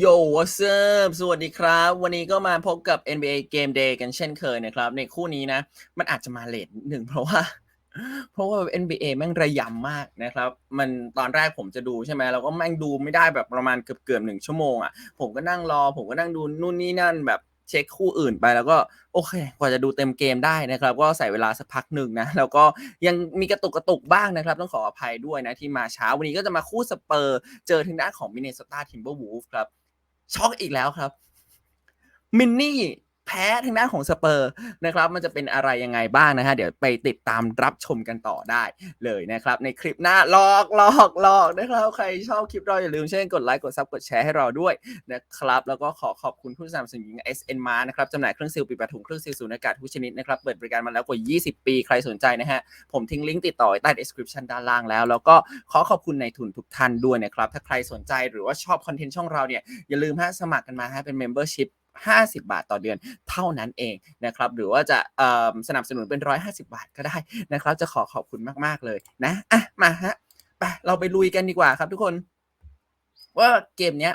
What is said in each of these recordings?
โย what's up สวัสดีครับ วันนี้ก็มาพบกับ NBA Game Day กันเช่นเคยนะครับ ในคู่นี้นะ มันอาจจะมาเลทหนึ่งเพราะว่า เพราะว่า NBA แม่งระยำมากนะครับ มันตอนแรกผมจะดูใช่ไหมเราก็แม่งดูไม่ได้แบบประมาณเกือบเกือบหนึ่งชั่วโมงอะ ผมก็นั่งรอ ผมก็นั่งดูนู่นนี่นั่นแบบเช็คคู่อื่นไปแล้วก็โอเค กว่าจะดูเต็มเกมได้นะครับ ก็ใส่เวลาสักพักหนึ่งนะ แล้วก็ยังมีกระตุกกระตุกบ้างนะครับ ต้องขออภัยด้วยนะที่มาเช้าวันนี้ก็จะมาคู่สเปอร์ เจอทางด้านของมินเนโซตาทิมเบอร์วูฟครับ ช็อกอีกแล้วครับมินนี่ แพ้ทางด้านของสเปอร์นะครับ มันจะเป็นอะไรยังไงบ้างนะฮะเดี๋ยวไปติดตามรับชมกันต่อได้เลยนะครับ ในคลิปหน้าหลอกหลอกหลอกนะครับใครชอบคลิปเราอย่าลืมเช่นกดไลค์กดซับกดแชร์ให้เราด้วยนะครับ แล้วก็ขอขอบคุณผู้สนับสนุน SN มานะครับจำหน่ายเครื่องซีลปิดประถุงเครื่องซีลสูญอากาศทุกชนิดนะครับเปิดบริการมาแล้วกว่า 20 ปีใครสนใจนะฮะผมทิ้งลิงก์ติดต่อใต้ description ด้านล่างแล้ว แล้วก็ขอขอบคุณในทุนทุกท่านด้วยนะครับถ้าใครสนใจหรือว่าชอบคอนเทนต์ช่องเราเนี่ยอย่าลืมฮะสมัครกันมาฮะเป็น membership 50 บาทต่อเดือนเท่านั้นเองนะครับ หรือว่าจะสนับสนุนเป็น 150 บาทก็ได้นะครับ จะขอขอบคุณมาก ๆ เลยนะอะมาฮะไปเราไปลุยกันดีกว่าครับทุกคนว่าเกมนี้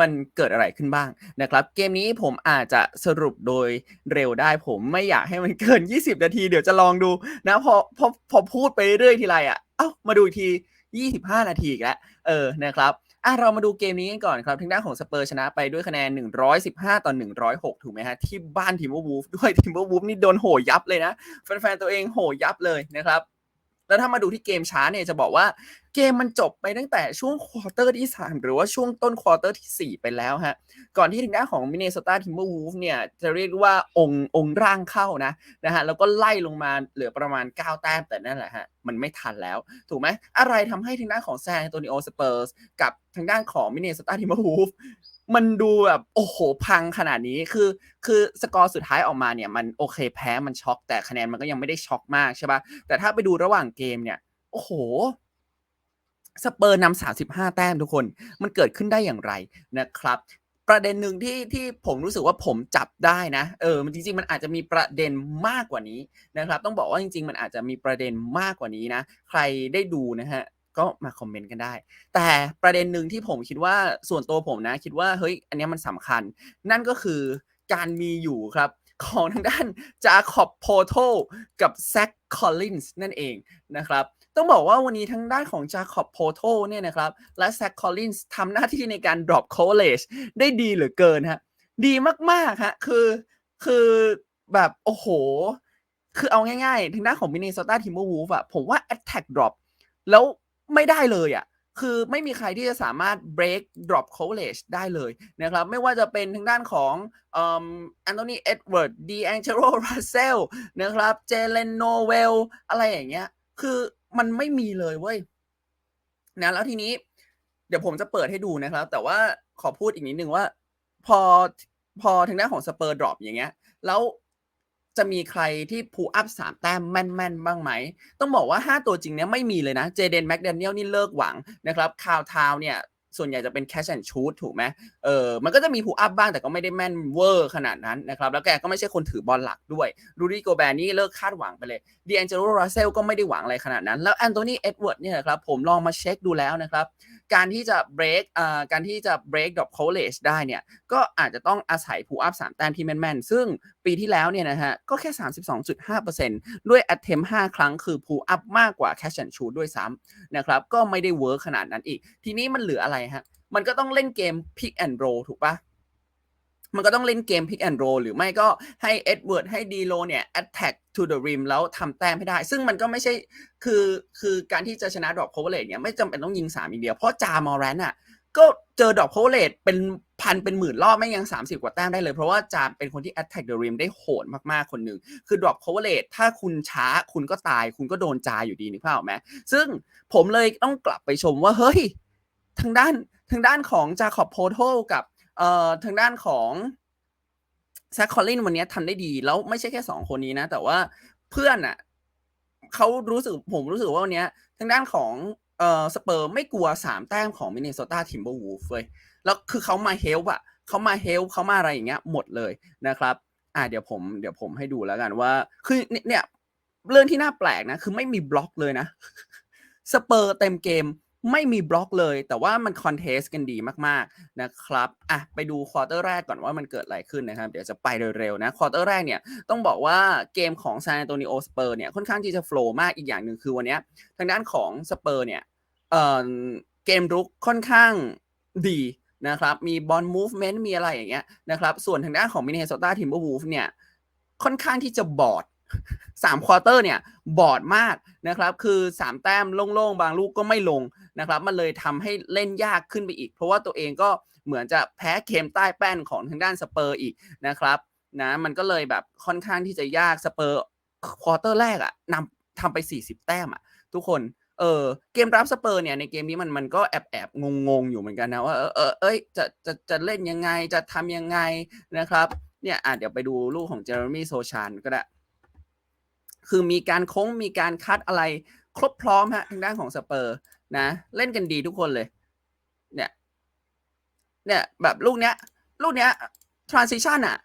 มันเกิดอะไรขึ้นบ้างนะครับ เกมนี้ผมอาจจะสรุปโดยเร็วได้ ผมไม่อยากให้มันเกิน 20 นาที เดี๋ยวจะลองดูนะพอพอพอพูดไปเรื่อยทีไรอะ เอ้ามาดูอีกที 25 นาทีอีกแล้วเออนะครับ อะเรามาดูเกมนี้กันก่อนครับทางด้านของสเปอร์ชนะไปด้วยคะแนน 115 ต่อ 106 ถูกไหมฮะ ที่บ้านทีมเวอร์วูฟด้วยทีมเวอร์วูฟนี่โดนโหยับเลยนะ แฟนๆ ตัวเองโหยับเลยนะครับ แล้วถ้ามาดูที่เกมช้าเนี่ยจะบอกว่าเกมมันจบไปตั้งแต่ช่วงควอเตอร์ที่ 3 หรือว่าช่วงต้นควอเตอร์ที่ 4 ไปแล้วฮะ ก่อนที่ทางด้านของมินเนโซตาทิมเบอร์วูฟเนี่ย จะเรียกว่าองค์องค์ร่างเข้านะนะฮะ แล้วก็ไล่ลงมาเหลือประมาณ 9 แต้มแต่นั่นแหละฮะ มันไม่ทันแล้ว ถูกไหมอะไรทำให้ทางด้านของแซนโตนิโอสเปอร์สกับทางด้านของมินเนโซตาทิมเบอร์วูฟ มันดูแบบโอ้โหพังขนาดนี้คือคือสกอร์สุดท้ายออกมาเนี่ยมันโอเคแพ้มันช็อกแต่คะแนนมันก็ยังไม่ได้ช็อกมากใช่ปะแต่ถ้าไปดูระหว่างเกมเนี่ยโอ้โหสเปอร์นำ35แต้มทุกคน มันเกิดขึ้นได้อย่างไรนะครับ ประเด็นหนึ่งที่ที่ผมรู้สึกว่าผมจับได้นะเออมันจริงๆ มันอาจจะมีประเด็นมากกว่านี้นะครับ ต้องบอกว่าจริง ๆ มันอาจจะมีประเด็นมากกว่านี้นะ ใครได้ดูนะฮะ ก็มาคอมเมนต์กันได้ แต่ประเด็นหนึ่งที่ผมคิดว่าส่วนตัวผมนะ คิดว่าเฮ้ยอันนี้มันสำคัญ นั่นก็คือการมีอยู่ครับของทางด้านจาคอบโพโทกับแซคคอลลินส์นั่นเองนะครับต้องบอกว่าวันนี้ทางด้านของจาคอบโพโทเนี่ยนะครับและแซคคอลลินส์ทำหน้าที่ในการ drop college ได้ดีเหลือเกินฮะดีมากๆฮะคือคือแบบโอ้โห คือเอาง่ายๆทางด้านของ Minnesota Timberwolves อะผมว่า attack drop แล้ว ไม่ได้เลยอะคือไม่มีใครที่จะสามารถ break drop college ได้เลยนะครับไม่ว่าจะเป็นทางด้านของอ่อแอนโทนีเอ็ดเวิร์ดดีแองเจโรรัสเซลนะครับเจเลนโนเวลอะไรอย่างเงี้ยคือมันไม่มีเลยเว้ยนะแล้วทีนี้ เดี๋ยวผมจะเปิดให้ดูนะครับ แต่ว่าขอพูดอีกนิดนึงว่า พอพอทางด้านของสเปอร์ดรอปอย่างเงี้ย แล้ว จะมีใครที่พูอัพสามแต้มแม่นๆ บ้างไหม ต้องบอกว่า 5 ตัวจริงเนี้ยไม่มีเลยนะ เจเดนแม็กเดเนียลนี่เลิกหวังนะครับ คาวทาวเนี่ย ส่วนใหญ่จะเป็นแคชแอนชูดถูกไหมเออมันก็จะมีพูอัพบ้างแต่ก็ไม่ได้แม่นเวอร์ขนาดนั้นนะครับ แล้วแกก็ไม่ใช่คนถือบอลหลักด้วยรูดี้โกแบร์นี่เลิกคาดหวังไปเลยดีแองเจโรรัสเซลก็ไม่ได้หวังอะไรขนาดนั้น แล้วแอนโทนีเอ็ดเวิร์ดเนี่ยนะครับผมลองมาเช็คดูแล้วนะครับ การที่จะ break อ่าการที่จะ break drop college ได้เนี่ยก็อาจจะต้องอาศัย pull up 3แต้มที่แม่นๆ ซึ่งปีที่แล้วเนี่ยนะฮะก็แค่ 32.5%ด้วย attempt 5ครั้งคือ pull up มากกว่า catch and shoot ด้วยซ้ำนะครับก็ไม่ได้ work ขนาดนั้นอีก ทีนี้มันเหลืออะไรฮะ มันก็ต้องเล่นเกม pick and roll ถูกปะมันก็ต้องเล่นเกม pick and roll หรือไม่ก็ให้เอ็ดเวิร์ดให้ดีโลเนี่ย attack to the rim แล้วทำแต้มให้ได้ ซึ่งมันก็ไม่ใช่คือคือการที่จะชนะดรอปโคเวเลตเนี่ยไม่จำเป็นต้องยิง3อย่างเดียว เพราะจามอร์แรนอะก็เจอดอปโคเวเลตเป็นพันเป็นหมื่นรอบไม่ยัง 30 กว่าแต้มได้เลย เพราะว่าจามเป็นคนที่ attack the rim ได้โหดมากๆคนหนึ่งคือดอปโคเวเลตถ้าคุณช้าคุณก็ตาย คุณก็โดนจาอยู่ดีนึกภาพออกไหมซึ่งผมเลยต้องกลับไปชมว่า เฮ้ย ทางด้านทางด้านของจาคอบโพโทกับเอ่อทางด้านของแซคคอลลินวันนี้ทำได้ดี แล้วไม่ใช่แค่สองคนนี้นะ แต่ว่าเพื่อนอะเขารู้สึกผมรู้สึกว่าวันนี้ทางด้านของเอ่อสเปอร์ไม่กลัวสามแต้มของมินเนโซตาทิมเบอร์วูฟเลยแล้วคือเขามาเฮลป์อะเขามาเฮลป์เขามาอะไรอย่างเงี้ยหมดเลยนะครับอ่าเดี๋ยวผมเดี๋ยวผมให้ดูแล้วกันว่า คือเนี่ยเรื่องที่น่าแปลกนะ คือไม่มีบล็อกเลยนะสเปอร์เต็มเกม ไม่มีบล็อกเลย แต่ว่ามันคอนเทสกันดีมากๆนะครับอะไปดูควอเตอร์แรกก่อนว่ามันเกิดอะไรขึ้นนะครับ เดี๋ยวจะไปเร็วๆนะควอเตอร์แรกเนี่ยต้องบอกว่าเกมของซานโตนิโอสเปอร์เนี่ยค่อนข้างที่จะโฟล์มากอีกอย่างหนึ่งคือวันนี้ทางด้านของสเปอร์เนี่ยเอ่อเกมรุกค่อนข้างดีนะครับมีบอลมูฟเมนต์มีอะไรอย่างเงี้ยนะครับส่วนทางด้านของมินเนโซตาทิมเบอร์วูฟเนี่ยค่อนข้างที่จะบอด สามควอเตอร์เนี่ยบอดมากนะครับ คือสามแต้มโล่งๆ บางลูกก็ไม่ลงนะครับ มันเลยทำให้เล่นยากขึ้นไปอีก เพราะว่าตัวเองก็เหมือนจะแพ้เกมใต้แป้นของทางด้านสเปอร์อีกนะครับนะมันก็เลยแบบค่อนข้างที่จะยากสเปอร์ควอเตอร์แรกอะนำทำไป 40 แต้มอะทุกคนเออเกมรับสเปอร์เนี่ยในเกมนี้มันมันก็แอบแอบงงงอยู่เหมือนกันนะว่าเออเออเอ้ยจะจะจะเล่นยังไงจะทำยังไงนะครับเนี่ยอะเดี๋ยวไปดูลูกของเจอร์มี่โซชานก็ได้ คือมีการโค้งมีการคัดอะไร ครบพร้อมฮะทางด้านของสเปอร์นะ เล่นกันดีทุกคนเลย เนี่ย เนี่ยแบบลูกเนี้ย ลูกเนี้ย transition อะ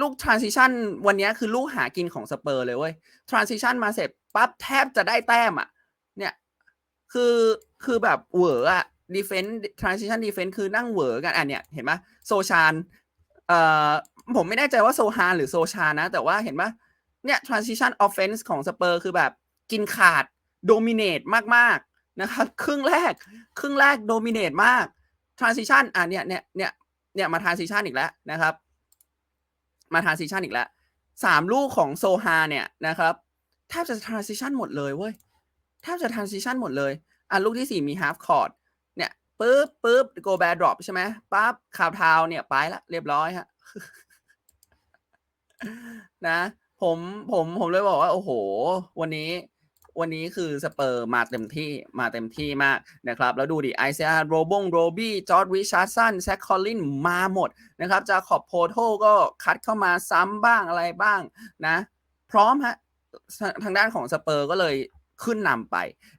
ลูก transition วันเนี้ยคือลูกหากินของสเปอร์เลยเว้ย transition มาเสร็จปั๊บแทบจะได้แต้มอะเนี่ยคือคือแบบเหวออะ defense transition defense คือนั่งเหวอกันอะเนี่ยเห็นไหมโซชานเอ่อผมไม่แน่ใจว่าโซฮานหรือโซชานนะแต่ว่าเห็นไหม เนี่ย transition offense ของสเปอร์คือแบบกินขาด dominate มากๆนะครับ ครึ่งแรก ครึ่งแรก dominate มาก transition อะเนี่ยเนี่ยเนี่ยเนี่ยมา transition อีกแล้วนะครับ มา transition อีกแล้วสามลูกของโซฮาเนี่ยนะครับแทบจะ transition หมดเลยเว้ยแทบจะ transition หมดเลย อะลูกที่สี่มี half court เนี่ยปึ๊บปึ๊บ go bear drop ใช่ไหมปั๊บข่าวทาวเนี่ยไปละเรียบร้อยฮะนะ ผมผมผมเลยบอกว่าโอ้โห วันนี้ วันนี้คือสเปอร์มาเต็มที่มาเต็มที่มากนะครับ แล้วดูดิไอเซียโรบงโรบี้จอร์ดวิชาร์สันแซคคอลลินมาหมดนะครับจาขอบโพโทก็คัดเข้ามาซ้ำบ้างอะไรบ้างนะ พร้อมฮะทางด้านของสเปอร์ก็เลยขึ้นนำไป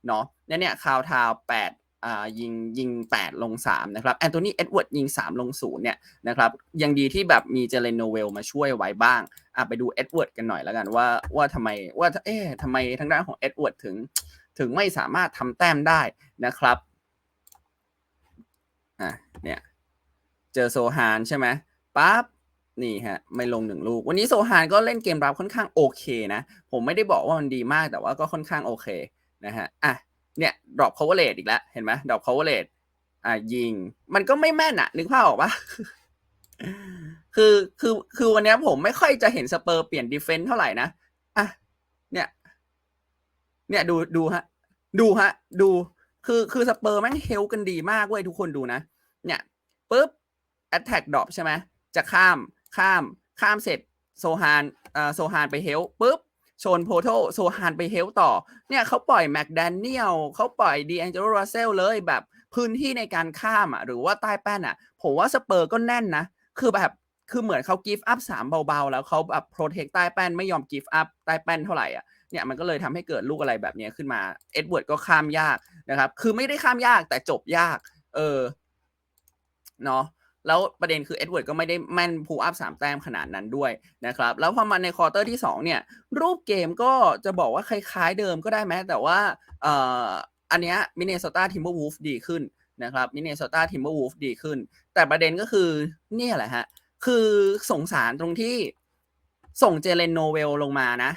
เนาะเนี่ยเนี่ยคาวทาวแปด อ่ายิงยิง 8 ลง 3 นะครับแอนโทนีเอ็ดเวิร์ดยิง 3 ลง 0 เนี่ยนะครับยังดีที่แบบมีเจเลนโนเวลมาช่วยไว้บ้างอะไปดูเอ็ดเวิร์ดกันหน่อยแล้วกันว่าว่าทำไมว่าเอ๊ะทำไมทางด้านของเอ็ดเวิร์ดถึงถึงไม่สามารถทำแต้มได้นะครับอะเนี่ยเจอโซฮานใช่ไหมปั๊บนี่ฮะไม่ลงหนึ่งลูก วันนี้โซฮานก็เล่นเกมรับค่อนข้างโอเคนะ ผมไม่ได้บอกว่ามันดีมากแต่ว่าก็ค่อนข้างโอเคนะฮะอะ เนี่ย drop coverage อีกแล้ว เห็นไหม drop coverage อะยิง มันก็ไม่แม่นอะนึกภาพออกปะคือคือคือวันนี้ผมไม่ค่อยจะเห็นสเปอร์เปลี่ยนดีเฟนต์เท่าไหร่นะอะเนี่ย เนี่ยดูดูฮะ ดูฮะ ดู คือคือสเปอร์แม่งเฮลกันดีมากเว้ยทุกคนดูนะ เนี่ยปุ๊บ attack drop ใช่ไหมจะข้ามข้ามข้ามเสร็จโซฮานอ่าโซฮานไปเฮลปุ๊บ ชนโพโทโซฮานไปเฮลต่อ เนี่ยเขาปล่อยแม็กแดเนียลเขาปล่อยดีแองเจโลรัสเซลเลยแบบพื้นที่ในการข้ามอะหรือว่าใต้แป้นอะ ผมว่าสเปอร์ก็แน่นนะ คือแบบคือเหมือนเขากิฟต์อัพสามเบาๆ แล้วเขาแบบโปรเทคใต้แป้นไม่ยอมกิฟต์อัพใต้แป้นเท่าไหร่อะเนี่ยมันก็เลยทำให้เกิดลูกอะไรแบบนี้ขึ้นมาเอ็ดเวิร์ดก็ข้ามยากนะครับ คือไม่ได้ข้ามยากแต่จบยาก เออเนาะ แล้วประเด็นคือเอ็ดเวิร์ดก็ไม่ได้แม่นพูอัพสามแต้มขนาดนั้นด้วยนะครับ แล้วพอมาในควอเตอร์ที่ 2 เนี่ย รูปเกมก็จะบอกว่าคล้ายๆเดิมก็ได้ไหมแต่ว่าอ,อันเนี้ยมินเนโซตาทิมเบอร์วูฟดีขึ้นนะครับมินเนโซตาทิมเบอร์วูฟดีขึ้น แต่ประเด็นก็คือเนี่ยแหละฮะ คือสงสารตรงที่ส่งเจเลนโนเวลลงมานะ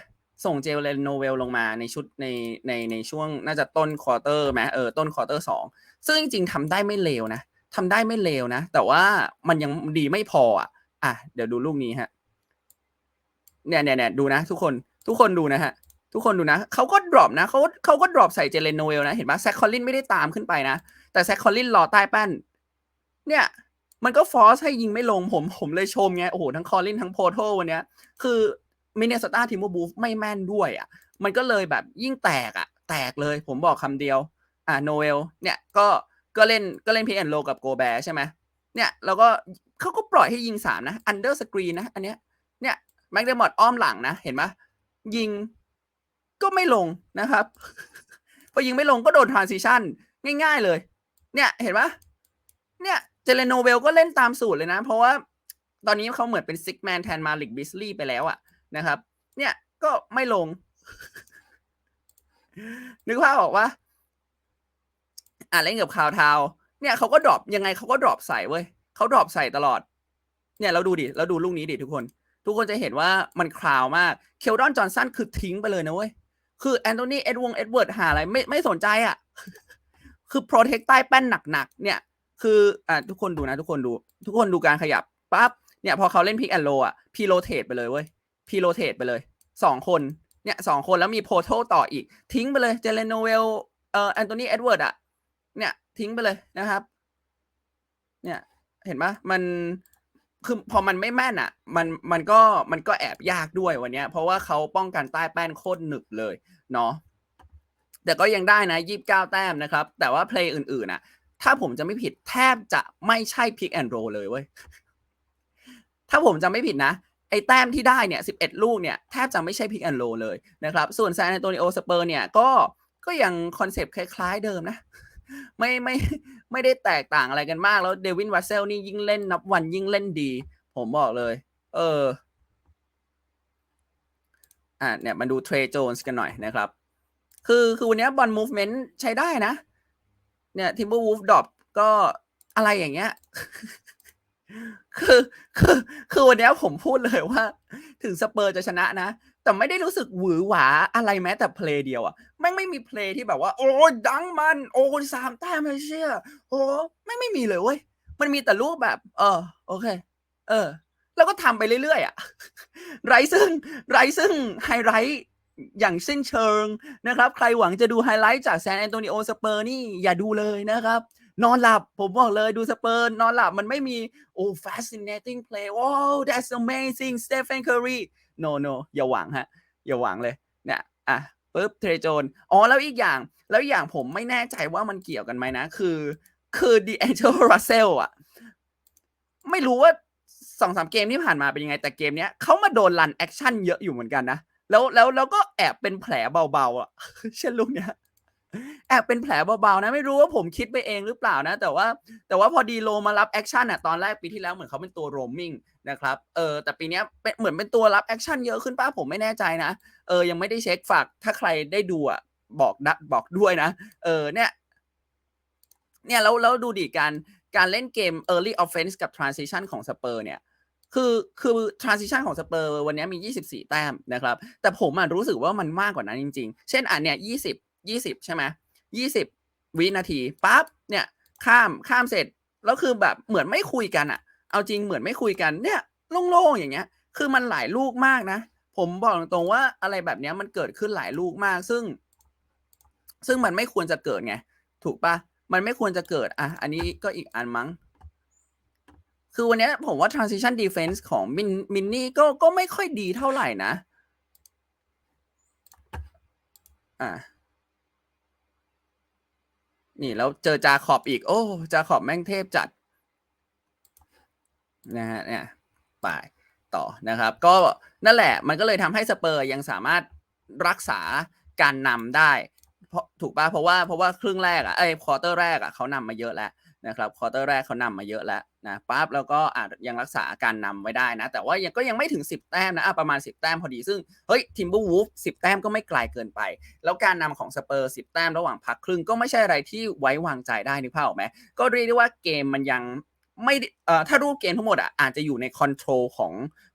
ส่งเจเลนโนเวลลงมาในชุดในในในช่วงน่าจะต้นควอเตอร์ไหมเออต้นควอเตอร์สองซึ่งจริงๆทำได้ไม่เลวนะ ทำได้ไม่เลวนะ แต่ว่ามันยังดีไม่พออะ อะ เดี๋ยวดูลูกนี้ฮะ เนี่ยเนี่ยเนี่ยดูนะ ทุกคน ทุกคนดูนะฮะ ทุกคนดูนะ เขาก็ดรอปนะ เขาเขาก็ดรอปใส่เจเลนโนเวลนะ เห็นปะแซคคอลลินไม่ได้ตามขึ้นไปนะ แต่แซคคอลลินรอใต้แป้น เนี่ยมันก็ฟอสให้ยิงไม่ลงผมผมเลยชมไง โอ้โห ทั้งคอลลินทั้งโพโทวันเนี้ย คือมินเนสตาทิมบูฟไม่แม่นด้วยอะ มันก็เลยแบบยิ่งแตกอะ แตกเลยผมบอกคำเดียว อ่าโนเวลเนี่ยก็ ก็เล่นก็เล่นพีแอนโลกับโกแบใช่ไหมเนี่ยแล้วก็เขาก็ปล่อยให้ยิงสามนะอันเดอร์สกรีนนะ อันเนี้ยเนี่ยแม็กเดมอดอ้อมหลังนะ เห็นไหมยิงก็ไม่ลงนะครับ พอยิงไม่ลงก็โดนทรานซิชันง่าย ๆเลย เนี่ยเห็นปะเนี่ยเจเลโนเวลก็เล่นตามสูตรเลยนะ เพราะว่าตอนนี้เขาเหมือนเป็นซิกแมนแทนมาลิกบิสลี่ไปแล้วอะนะครับ เนี่ยก็ไม่ลง นึกภาพออกว่า อะเล่นกับคาวทาวเนี่ยเขาก็ดรอปยังไงเขาก็ดรอปใส่เว้ยเขาดรอปใส่ตลอด เนี่ยเราดูดิเราดูลูกนี้ดิทุกคน ทุกคนจะเห็นว่ามันคราวมากเคลดอนจอห์นสันคือทิ้งไปเลยนะเว้ยคือแอนโทนีเอ็ดวงเอ็ดเวิร์ดหาอะไรไม่ไม่สนใจอะคือโปรเทคใต้แป้นหนักๆเนี่ย คืออะทุกคนดูนะทุกคนดู ทุกคนดูการขยับปั๊บเนี่ยพอเขาเล่นพิกแอนโลอะพีโรเทตไปเลยเว้ยพีโรเทตไปเลยสองคนเนี่ยสองคนแล้วมีโพโทต่ออีก ทิ้งไปเลยเจเลนโนเวลเอ่อแอนโทนีเอ็ดเวิร์ดอะ เนี่ยทิ้งไปเลยนะครับ เนี่ย เห็นปะมันคือพอมันไม่แม่นอะ มันมันก็มันก็แอบยากด้วยวันเนี้ยเพราะว่าเขาป้องกันใต้แป้นโคตรหนึบเลยเนาะแต่ก็ยังได้นะยี่บเก้าแต้มนะครับ แต่ว่าเพลงอื่นๆอะ ถ้าผมจะไม่ผิดแทบจะไม่ใช่พิกแอนโรเลยเว้ย ถ้าผมจะไม่ผิดนะ ไอ้แต้มที่ได้เนี่ย11ลูกเนี่ยแทบจะไม่ใช่พิกแอนโรเลยนะครับ ส่วนแซนแอนโตนิโอสเปอร์เนี่ยก็ก็ยังคอนเซปต์คล้ายๆเดิมนะ ไม่ไม่ไม่ได้แตกต่างอะไรกันมากแล้วเดวินวัสเซลนี่ยิ่งเล่นนับวันยิ่งเล่นดี ผมบอกเลย เออ อะเนี่ยมาดูเทรโจนส์กันหน่อยนะครับ คือคือวันนี้บอลมูฟเมนต์ใช้ได้นะ เนี่ยทิมเบอร์วูฟดรอปก็อะไรอย่างเงี้ยคือคือคือวันนี้ผมพูดเลยว่า ถึงสเปอร์จะชนะนะ แต่ไม่ได้รู้สึกหวือหวาอะไรแม้แต่เพลย์เดียวอะแม่งไม่มีเพลย์ที่แบบว่า โอ้ยดังมัน โอ้สามแต้มไม่เชื่อโอ้ไม่งไม่มีเลยเว้ยมันมีแต่รูปแบบ เออ โอเค เออ แล้วก็ทำไปเรื่อยๆอะไรซึ่งไรซึ่งไฮไลท์อย่างสิ้นเชิงนะครับ ใครหวังจะดูไฮไลท์จากแซนแอนโตนิโอสเปอร์นี่อย่าดูเลยนะครับ นอนหลับ ผมบอกเลยดูสเปอร์นอนหลับมันไม่มีโอ้ fascinating play ว้าว that's amazing Stephen Curry no no อย่าหวังฮะ อย่าหวังเลยเนี่ยอะปุ๊บเทรโจนอ๋อแล้วอีกอย่าง แล้วอีกอย่างผมไม่แน่ใจว่ามันเกี่ยวกันไหมนะ คือ คือดีแองเจลรัสเซลอะไม่รู้ว่าสองสามเกมที่ผ่านมาเป็นยังไง แต่เกมเนี้ยเขามาโดนรันแอคชั่นเยอะอยู่เหมือนกันนะแล้วแล้วแล้วก็แอบเป็นแผลเบาๆอะเช่นลูกเนี้ย แอบเป็นแผลเบาๆนะ ไม่รู้ว่าผมคิดไปเองหรือเปล่านะ แต่ว่าแต่ว่าพอดีโลมารับแอคชั่นอะตอนแรกปีที่แล้วเหมือนเขาเป็นตัวโรมมิ่งนะครับเออแต่ปีเนี้ยเป็นเหมือนเป็นตัวรับแอคชั่นเยอะขึ้นป้าผมไม่แน่ใจนะเออยังไม่ได้เช็คฝากถ้าใครได้ดูอะบอกนะบอกด้วยนะ เออเนี่ยเนี่ยแล้วแล้วดูดิการการเล่นเกม early offense กับ transition ของสเปอร์เนี่ยคือคือ transition ของสเปอร์วันนี้มี 24 แต้มนะครับ แต่ผมอะรู้สึกว่ามันมากกว่านั้นจริง ๆ เช่นอันเนี้ย20 20 ใช่ไหม 20วินาทีปั๊บเนี่ยข้ามข้ามเสร็จแล้วคือแบบเหมือนไม่คุยกันอะเอาจริงเหมือนไม่คุยกันเนี่ยโล่งๆอย่างเงี้ย คือมันหลายลูกมากนะ ผมบอกตรงๆว่าอะไรแบบเนี้ยมันเกิดขึ้นหลายลูกมากซึ่ง ซึ่งมันไม่ควรจะเกิดไงถูกปะมันไม่ควรจะเกิดอะอันนี้ก็อีกอันมั้งคือวันเนี้ยผมว่า transition defense ของมินมินนี่ก็ก็ไม่ค่อยดีเท่าไหร่นะ อะ นี่แล้วเจอจาขอบอีก โอ้จาขอบแม่งเทพจัดนะฮะเนี่ยไปต่อนะครับ ก็นั่นแหละมันก็เลยทำให้สเปอร์ยังสามารถรักษาการนำได้ เพราะถูกป่ะเพราะว่าเพราะว่าครึ่งแรกอะไอ้ควอเตอร์แรกอะเขานำมาเยอะแล้ว นะครับควอเตอร์แรกเขานำมาเยอะแล้วนะปั๊บแล้วก็อาจยังรักษาการนำไว้ได้นะ แต่ว่ายังก็ยังไม่ถึง 10 แต้มนะะประมาณ 10 แต้มพอดี ซึ่งเฮ้ยทิมเบอร์วูฟสิแต้มก็ไม่ไกลเกินไป แล้วการนำของสเปอร์10แต้มระหว่างพักครึ่งก็ไม่ใช่อะไรที่ไว้วางใจได้นึกภาพออกไหมก็เรียกได้ว่าเกมมันยังไม่เอ่อถ้ารูปเกมทั้งหมดอะอาจจะอยู่ในคอนโทรลของ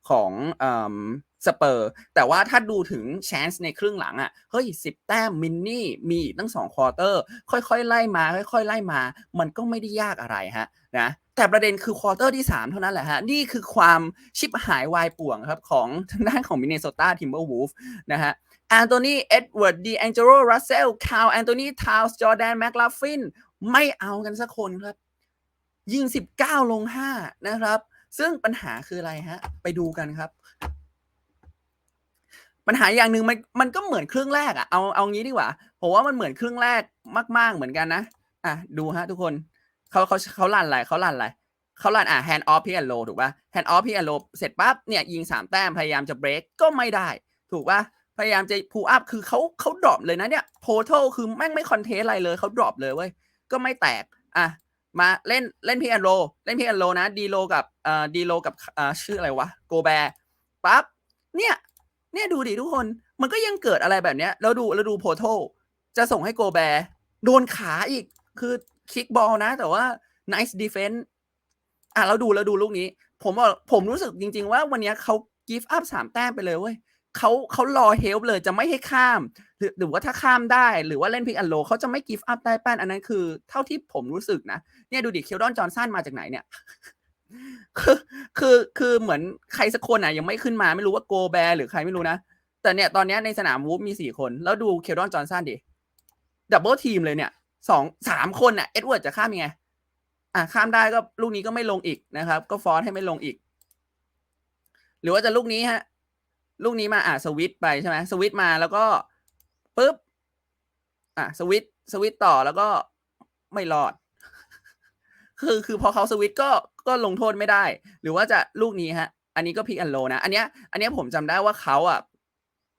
ของเอ่อ สเปอร์ แต่ว่าถ้าดูถึงช n น e ในครึ่งหลังอะเฮ้ยสิบแต้มมินนี่มีตั้งสองควอเตอร์ ค่อยๆ ไล่มา ค่อยๆ ไล่มา มันก็ไม่ได้ยากอะไรฮะนะแต่ประเด็นคือควอเตอร์ที่ 3 เท่านั้นแหละฮะ นี่คือความชิบหายวายป่วงครับของทางด้านของมินเนโซตาทิมเบอร์วูฟนะฮะแอนโทนีเอ็ดเวิร์ดดีแองเจโรรัสเซลคาวแอนโทนีทาวส์จอร์แดนแมคลาฟินไม่เอากันสักคนครับ ยิง 19 ลง 5 นะครับ ซึ่งปัญหาคืออะไรฮะ ไปดูกันครับ ปัญหาอย่างหนึ่งมันมันก็เหมือนครึ่งแรกอะเอาเอางี้ดีกว่าผมว่ามันเหมือนครึ่งแรกมากๆเหมือนกันนะอะดูฮะทุกคนเขาเขาเขาลั่นอะไรเขาลั่นอะไรเขาลั่นอะ hand off pick and roll ถูกป่ะ hand off pick and roll เสร็จปั๊บเนี่ยยิง3แต้มพยายามจะ break ก็ไม่ได้ ถูกป่ะพยายามจะ pull up คือเขาเขาดรอปเลยนะเนี่ย total คือแม่งไม่คอนเทสอะไรเลยเขาดรอปเลยเว้ยก็ไม่แตกอะมาเล่นเล่นพีแอนโลเล่นพีแอนโลนะดีโลกับเอ่อดีโลกับอ่าชื่ออะไรวะโกแบปั๊บเนี่ย เนี่ยดูดิทุกคนมันก็ยังเกิดอะไรแบบเนี้ยแล้วดูแล้วดูโพโทจะส่งให้โกแบโดนขาอีกคือคิกบอลนะ แต่ว่า nice defense อะเราดูแล้วดูลูกนี้ ผมบอกผมรู้สึกจริง ๆ ว่าวันนี้เขา give up สามแต้มไปเลยเว้ยเขาเขารอเฮลป์เลยจะไม่ให้ข้าม หรือหรือว่าถ้าข้ามได้ หรือว่าเล่นพิกอันโลเขาจะไม่ give up ใต้แป้นอันนั้นคือ เท่าที่ผมรู้สึกนะ เนี่ยดูดิเคลดอนจอห์นสันมาจากไหนเนี่ย คือคือคือเหมือนใครสักคนอะยังไม่ขึ้นมาไม่รู้ว่าโกแบร์หรือใครไม่รู้นะ แต่เนี่ยตอนนี้ในสนามวูฟมีสี่คน แล้วดูเคลดอนจอห์นสันดิดับเบิลทีมเลยเนี่ยสองสามคนอะเอ็ดเวิร์ดจะข้ามยังไง อะข้ามได้ก็ลูกนี้ก็ไม่ลงอีกนะครับ ก็ฟอร์สให้ไม่ลงอีก หรือว่าจะลูกนี้ฮะ ลูกนี้มาอะสวิตไปใช่ไหมสวิตมาแล้วก็ปุ๊บอะสวิตสวิตต่อแล้วก็ไม่รอด คือคือพอเขาสวิตก็ก็ลงโทษไม่ได้ หรือว่าจะลูกนี้ฮะ อันนี้ก็พิกอันโลนะ อันเนี้ยอันเนี้ยผมจำได้ว่าเขาอะ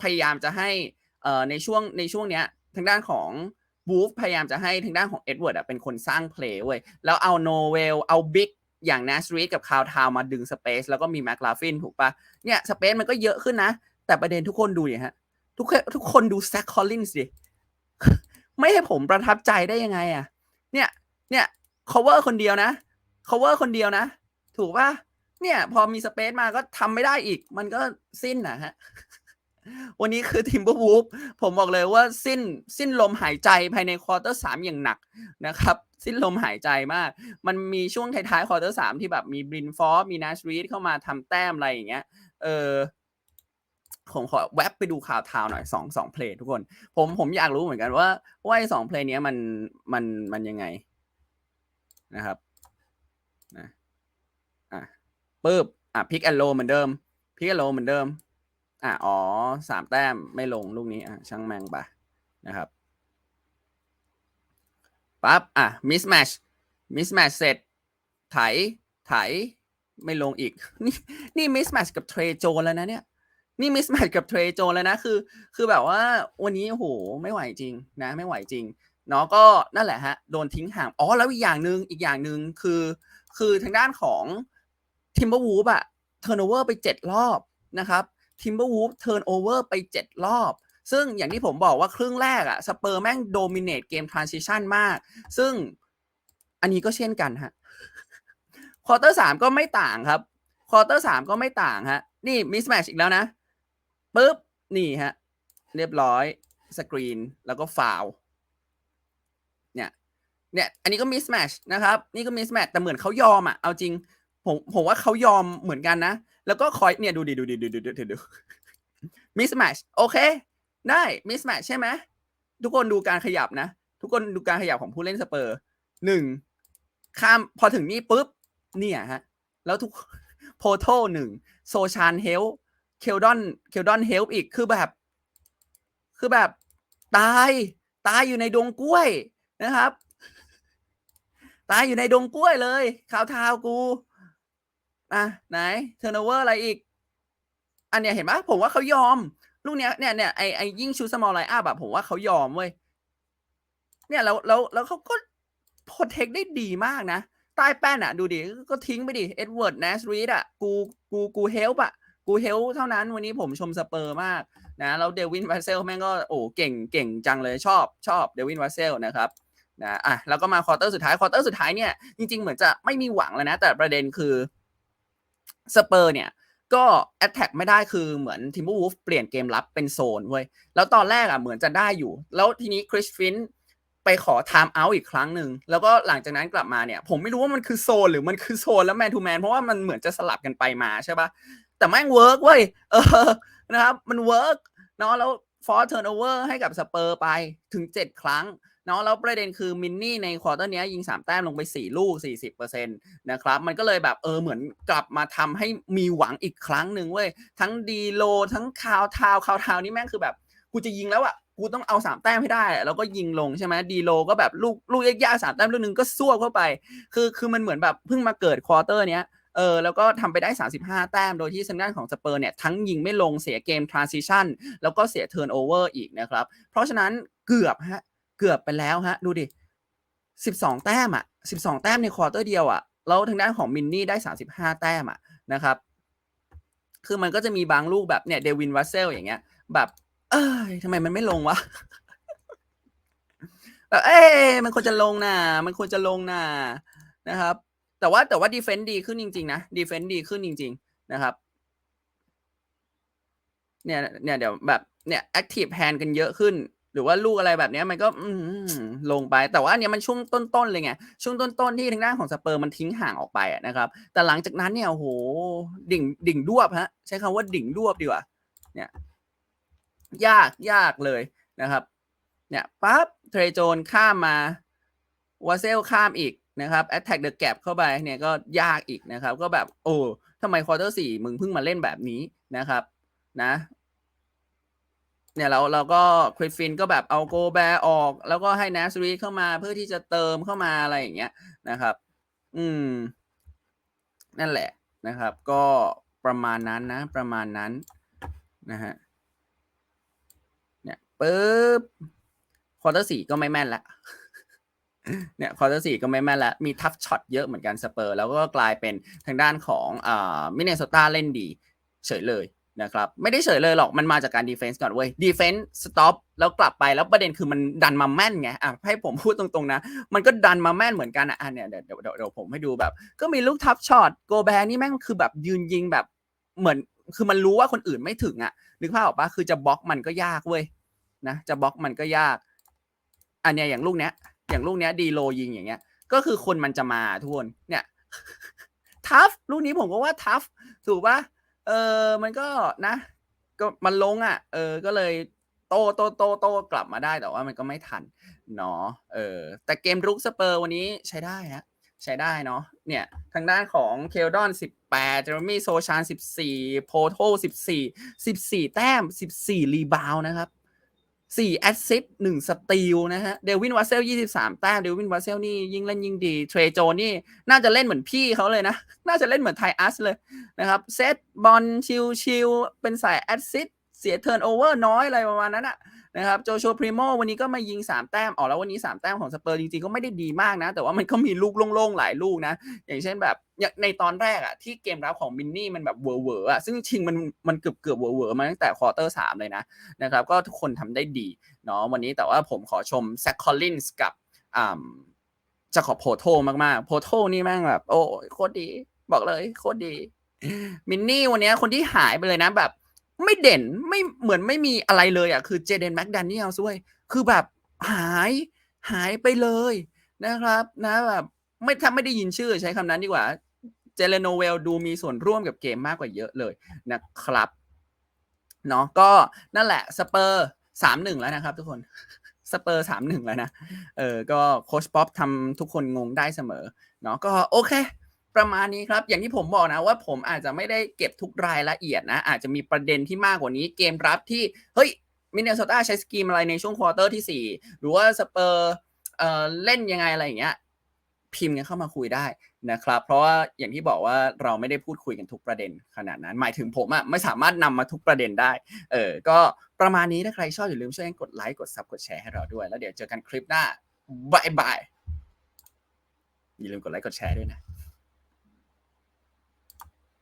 พยายามจะให้เอ่อในช่วงในช่วงเนี้ยทางด้านของบูฟพยายามจะให้ทางด้านของเอ็ดเวิร์ดอะเป็นคนสร้างเพลย์เว้ยแล้วเอาโนเวลเอาบิ๊กอย่างนัสรีกับคาวทาวมาดึงสเปซแล้วก็มีแมคลาฟินถูกปะเนี่ยสเปซมันก็เยอะขึ้นนะ แต่ประเด็นทุกคนดูเนี่ยฮะทุกทุกคนดูแซคคอลลินส์ดิไม่ให้ผมประทับใจได้ยังไงอะเนี่ยเนี่ย cover คนเดียวนะ cover คนเดียวนะ ถูกปะเนี่ย พอมีสเปซมาก็ทำไม่ได้อีก มันก็สิ้นนะฮะ วันนี้คือทิมเบอร์วูฟผมบอกเลยว่าสิ้นสิ้นลมหายใจภายในควอเตอร์สามอย่างหนักนะครับ สิ้นลมหายใจมาก มันมีช่วงท้ายๆควอเตอร์สามที่แบบมีบรินฟอร์มีนาชรีดเข้ามาทำแต้มอะไรอย่างเงี้ย เออผมขอแวบไปดูข่าวทาวหน่อยสองสองเพลงทุกคน ผมผมอยากรู้เหมือนกันว่าว่าไอ้สองเพลงนี้ยมันมันมันยังไง นะครับนะอะปึ๊บอะพิกแอนโลเหมือนเดิมพิกแอนโลเหมือนเดิมอะอ๋อสามแต้มไม่ลงลูกนี้อะช่างแมงไปนะครับปั๊บอะมิสแมชมิสแมชเสร็จ ไถ ไถ ไม่ลงอีก นี่นี่มิสแมชกับเทรโจแล้วนะเนี่ยนี่มิสแมทกับเทรโจแล้วนะ คือ คือแบบว่าวันนี้โอ้โหไม่ไหวจริงนะ ไม่ไหวจริง เนาะก็นั่นแหละฮะโดนทิ้งห่างอ๋อแล้วอีกอย่างหนึ่งอีกอย่างหนึ่งคือ คือทางด้านของทิมเบอร์วูฟอะเทิร์นโอเวอร์ไปเจ็ดรอบนะครับทิมเบอร์วูฟเทิร์นโอเวอร์ไปเจ็ดรอบ ซึ่งอย่างที่ผมบอกว่าครึ่งแรกอะสเปอร์แม่งโดมิเนตเกมทรานซิชันมาก ซึ่งอันนี้ก็เช่นกันฮะควอเตอร์สามก็ไม่ต่างครับควอเตอร์สามก็ไม่ต่างฮะนี่มิสแมชอีกแล้วนะปุ๊บนี่ฮะเรียบร้อยสกรีนแล้วก็ฟาว เนี่ยเนี่ย อันนี้ก็มิสแมชนะครับ นี่ก็มิสแมชแต่เหมือนเขายอมอะ เอาจริง ผมผมว่าเขายอมเหมือนกันนะ แล้วก็คอยเนี่ยดูดิดูดิดูดิดูดิดูมิสแมชโอเค ได้มิสแมชใช่ไหมทุกคนดูการขยับนะ ทุกคนดูการขยับของผู้เล่นสเปอร์หนึ่งข้ามพอถึงนี่ปุ๊บ เนี่ยฮะ แล้วทุกโพโทหนึ่งโซชานเฮลเคลดอนเคลดอนเฮลป์อีกคือแบบ คือแบบตายตายอยู่ในดงกล้วย นะครับ ตายอยู่ในดงกล้วยเลยข่าวทาวกูอะไหนเทอร์โนเวอร์อะไรอีก อันเนี้ยเห็นปะผมว่าเขายอม ลูกเนี้ยเนี่ยเนี่ยไอไอยิ่งชูสมอลไลอาแบบผมว่าเขายอมเว้ยเนี่ยแล้วแล้วแล้วเขาก็โปรเทคได้ดีมากนะ ใต้แป้นอะดูดิ ก็ทิ้งไปดิ เอ็ดเวิร์ดแนสรีดอะกูกูกูเฮลป์อะกูเฮลเท่านั้นวันนี้ผมชมสเปอร์มากนะ แล้วเดวินวาเซลแม่งก็โอ้เก่งเก่งจังเลยชอบชอบเดวินวาเซลนะครับ นะอะแล้วก็มาควอเตอร์สุดท้ายควอเตอร์สุดท้ายเนี่ยจริงๆ เหมือนจะไม่มีหวังแล้วนะ แต่ประเด็นคือสเปอร์เนี่ยก็แอตแทกไม่ได้คือเหมือนทิมเบอร์วูฟเปลี่ยนเกมรับเป็นโซนเว้ยแล้วตอนแรกอะเหมือนจะได้อยู่ แล้วทีนี้คริสฟินไปขอไทม์เอาท์อีกครั้งหนึ่งแล้วก็หลังจากนั้นกลับมาเนี่ย ผมไม่รู้ว่ามันคือโซนหรือมันคือโซนแล้วแมนทูแมนเพราะว่ามันเหมือนจะสลับกันไปมาใช่ปะแต่แม่งเวิร์กเว้ยเออนะครับ มันเวิร์กเนาะแล้วฟอร์เทิร์นโอเวอร์ให้กับสเปอร์ไปถึง 7 ครั้ง เนาะแล้วประเด็นคือมินนี่ในควอเตอร์นี้ยิง 3 แต้มลงไป 4 ลูก 40%นะครับ มันก็เลยแบบเออเหมือนกลับมาทำให้มีหวังอีกครั้งหนึ่งเว้ย ทั้งดีโล ทั้งคาวทาวคาวทาวนี่แม่งคือแบบกูจะยิงแล้วอะกูต้องเอา 3 แต้มให้ได้ แล้วก็ยิงลงใช่ไหมดีโลก็แบบลูกลูกยากๆสามแต้มลูกนึงก็ซวเข้าไป คือคือมันเหมือนแบบเพิ่งมาเกิดควอเตอร์เนี้ยเออแล้วก็ทำไปได้ 35 แต้ม โดยที่ทางด้านของสเปอร์เนี่ย ทั้งยิงไม่ลงเสียเกมทรานซิชันแล้วก็เสียเทิร์นโอเวอร์อีกนะครับ เพราะฉะนั้นเกือบฮะ เกือบไปแล้วฮะ ดูดิ 12 แต้มอะ 12 แต้มในควอเตอร์เดียวอะ แล้วทางด้านของมินนี่ได้ 35 แต้มอะนะครับ คือมันก็จะมีบางลูกแบบเนี่ยเดวินวัสเซลอย่างเงี้ย แบบ เอ้ยทำไมมันไม่ลงวะแบบเอ้ยมันควรจะลงนะมันควรจะลงนะนะครับ แต่ว่าแต่ว่าดีเฟนต์ดีขึ้นจริงๆนะดีเฟนต์ดีขึ้นจริง ๆ นะครับเนี่ยเนี่ยเดี๋ยวแบบเนี่ยแอคทีฟแฮนกันเยอะขึ้น หรือว่าลูกอะไรแบบนี้มันก็อลงไปแต่ว่าอันเนี้ยมันช่วงต้นๆเลยไงช่วงต้นๆที่ทางด้านของสเปอร์มันทิ้งห่างออกไปนะครับ แต่หลังจากนั้นเนี่ยโอ้โหดิ่งดิ่งดวบฮะ ใช้คำว่าดิ่งดวบดีกว่าเนี่ยยากยากเลยนะครับ เนี่ยปั๊บเทรโจนข้ามมาวาเซลข้ามอีกนะครับแอตแทกเดอะแกปเข้าไปเนี่ยก็ยากอีกนะครับ ก็แบบโอ้ทำไมควอเตอร์สี่มึงเพิ่งมาเล่นแบบนี้นะครับ นะ เนี่ยเราเราก็คริฟินก็แบบเอาโกแบร์ออก แล้วก็ให้นาสรีเข้ามาเพื่อที่จะเติมเข้ามาอะไรอย่างเงี้ยนะครับ อืม นั่นแหละนะครับ ก็ประมาณนั้นนะ ประมาณนั้นนะฮะเนี่ยปึ๊บควอเตอร์สี่ก็ไม่แม่นละเนี่ยควอเตอร์สี่ก็ไม่แม่นละมีทัฟช็อตเยอะเหมือนกันสเปอร์ แล้วก็กลายเป็นทางด้านของอ่ามินเนโซตาเล่นดี เฉยเลย นะครับไม่ได้เฉยเลยหรอกมันมาจากการดีเฟนส์ก่อนเว้ยดีเฟนส์สต็อปแล้วกลับไปแล้วประเด็นคือมันดันมาแม่นไงอะให้ผมพูดตรงๆนะ มันก็ดันมาแม่นเหมือนกันอะเนี่ยเดี๋ยวเดี๋ยวเดี๋ยวผมให้ดูแบบ ก็มีลูกทัฟช็อตโกแบร์นี่แม่งคือแบบยืนยิงแบบเหมือนคือมันรู้ว่าคนอื่นไม่ถึงอะนึกภาพออกปะคือจะบล็อกมันก็ยากเว้ยนะจะบล็อกมันก็ยาก อันเนี้ยอย่างลูกเนี้ย อย่างลูกเนี้ยดีโลยิงอย่างเงี้ย ก็คือคนมันจะมาทุกคนเนี่ยทัฟลูกนี้ผมก็ว่าทัฟถูกปะ เออมันก็นะ ก็มันลงอะ เออ ก็เลยโตโตโตโตกลับมาได้แต่ว่ามันก็ไม่ทันเนาะเออ แต่เกมรุกสเปอร์วันนี้ใช้ได้ฮะใช้ได้เนาะเนี่ย ทางด้านของเคลดอน 18 เจอร์มี่โซชาน 14 โพโท14 14 แต้ม 14 รีบาวน์นะครับ 4แอสซิสต์1สตีลนะฮะ เดวินวัสเซล 23 แต้ม เดวินวัสเซลนี่ยิ่งเล่นยิ่งดี เทรโจนี่น่าจะเล่นเหมือนพี่เขาเลยนะ น่าจะเล่นเหมือนไทอัสเลยนะครับ เซตบอลชิลๆเป็นสายแอสซิสต์ เสียเทิร์นโอเวอร์น้อยอะไรประมาณนั้นอะนะครับโจโชพริโมวันนี้ก็มายิง 3 แต้มออกแล้ววันนี้ 3 แต้มของสเปอร์จริงๆ ก็ไม่ได้ดีมากนะ แต่ว่ามันก็มีลูกโล่งๆ หลายลูกนะ อย่างเช่นแบบในตอนแรกอะที่เกมรับของมินนี่มันแบบเวอร์เวอร์อะซึ่งจริงมันมันเกือบเกือบเวอร์เวอร์มาตั้งแต่ควอเตอร์สามเลยนะนะครับก็ทุกคนทำได้ดีเนาะวันนี้แต่ว่าผมขอชมแซคคอลลินส์กับอ่าจะขอบโพโทมากๆโพโทนี่แม่งแบบ โอ้โคตรดี บอกเลยโคตรดีมินนี่วันนี้คนที่หายไปเลยนะแบบ ไม่เด่นไม่เหมือนไม่มีอะไรเลยอะคือเจเดนแม็กดานิเอลด้วยคือแบบหายหายไปเลยนะครับนะแบบไม่ถ้าไม่ได้ยินชื่อใช้คำนั้นดีกว่า เจเลโนเวลดูมีส่วนร่วมกับเกมมากกว่าเยอะเลยนะครับเนาะก็นั่นแหละสเปอร์สามหนึ่งแล้วนะครับทุกคนสเปอร์สามหนึ่งแล้วนะ เออ ก็โคชป๊อปทำทุกคนงงได้เสมอ เนาะ ก็โอเค ประมาณนี้ครับ อย่างที่ผมบอกนะว่าผมอาจจะไม่ได้เก็บทุกรายละเอียดนะ อาจจะมีประเด็นที่มากกว่านี้เกมรับที่ เฮ้ยมินเนโซตาใช้สกีมอะไรในช่วงควอเตอร์ที่ 4 หรือว่าสเปอร์เอ่อเล่นยังไงอะไรอย่างเงี้ยพิมพ์กันเข้ามาคุยได้นะครับ เพราะว่าอย่างที่บอกว่าเราไม่ได้พูดคุยกันทุกประเด็นขนาดนั้น หมายถึงผมอะไม่สามารถนำมาทุกประเด็นได้ เออก็ประมาณนี้ถ้าใครชอบอย่าลืมช่วยกันกดไลค์กดซับกดแชร์ให้เราด้วย แล้วเดี๋ยวเจอกันคลิปหน้าบายบายอย่าลืมกดไลค์กดแชร์ด้วยนะ